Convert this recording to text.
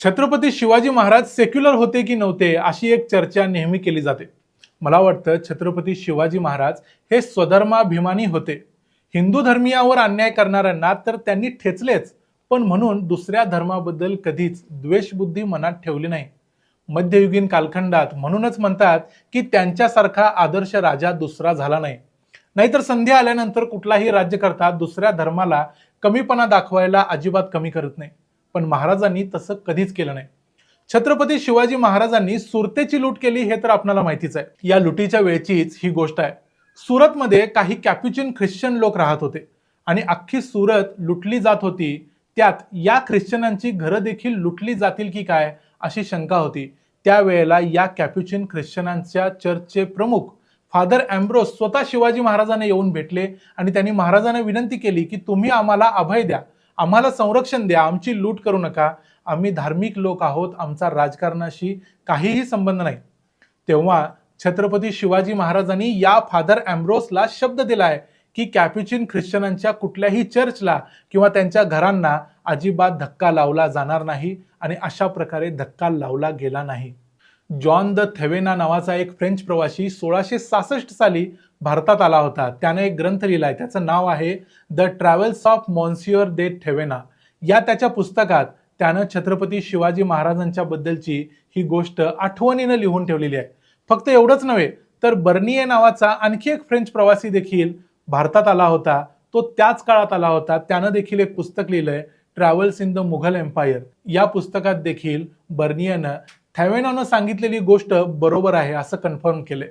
Chhatrapati Shivaji Maharaj secular होते की नव्हते अशी एक चर्चा नेहमी केली जाते. मला वाटतं छत्रपती शिवाजी महाराज हे स्वधर्माभिमानी होते. हिंदू धर्मियावर अन्याय करणाऱ्यांना तर त्यांनी ठेचलेच पण म्हणून दुसऱ्या धर्माबद्दल कधीच द्वेषबुद्धी मनात ठेवली नाही. मध्ययुगीन कालखंडात म्हणूनच म्हणतात की त्यांच्यासारखा आदर्श राजा दुसरा झाला नाही. नाहीतर संधी आल्यानंतर कुठलाही राज्यकर्ता दुसऱ्या धर्माला कमीपणा दाखवायला अजिबात कमी करत नाही. पण महाराजांनी तसं कधीच केलं नाही. छत्रपती शिवाजी महाराजांनी सुरतेची लूट केली हे तर आपल्याला माहितीच आहे. या लुटीच्या वेळचीच ही गोष्ट आहे. सुरतमध्ये काही कॅप्युचिन ख्रिश्चन लोक राहत होते आणि अख्खी सुरत लुटली जात होती. त्यात या ख्रिश्चनांची घरं देखील लुटली जातील की काय अशी शंका होती. त्यावेळेला या कॅप्युचिन ख्रिश्चनांच्या चर्चचे प्रमुख फादर अँब्रोस स्वतः शिवाजी महाराजांना येऊन भेटले आणि त्यांनी महाराजांना विनंती केली की तुम्ही आम्हाला अभय द्या. आम्हाला संरक्षण द्या आमची लूट करू नका. आम्ही धार्मिक लोक आहोत आमचा राजकारणाशी काहीही संबंध नाही. तेव्हा छत्रपती शिवाजी महाराजांनी या फादर अँब्रोसला शब्द दिलाय की कॅप्युचिन ख्रिश्चनांच्या कुठल्याही चर्चला किंवा त्यांच्या घरांना अजिबात धक्का लावला जाणार नाही आणि अशा प्रकारे धक्का लावला गेला नाही. जॉन द थेवेना नावाचा एक फ्रेंच प्रवासी सोळाशे सासष्ट साली भारतात आला होता. त्याने एक ग्रंथ लिहिला आहे त्याचं नाव आहे the travels of monsieur de Thevenot या त्याच्या पुस्तकात त्यानं छत्रपती शिवाजी महाराजांच्या बद्दलची ही गोष्ट आठवणीनं लिहून ठेवलेली आहे. फक्त एवढंच नव्हे तर बर्निये नावाचा आणखी एक फ्रेंच प्रवासी देखील भारतात आला होता. तो त्याच काळात आला होता. त्यानं देखील एक पुस्तक लिहिलंय travels in the Mughal empire. या पुस्तकात देखील बर्नियनं थॅवेनानं सांगितलेली गोष्ट बरोबर आहे असं कन्फर्म केलंय.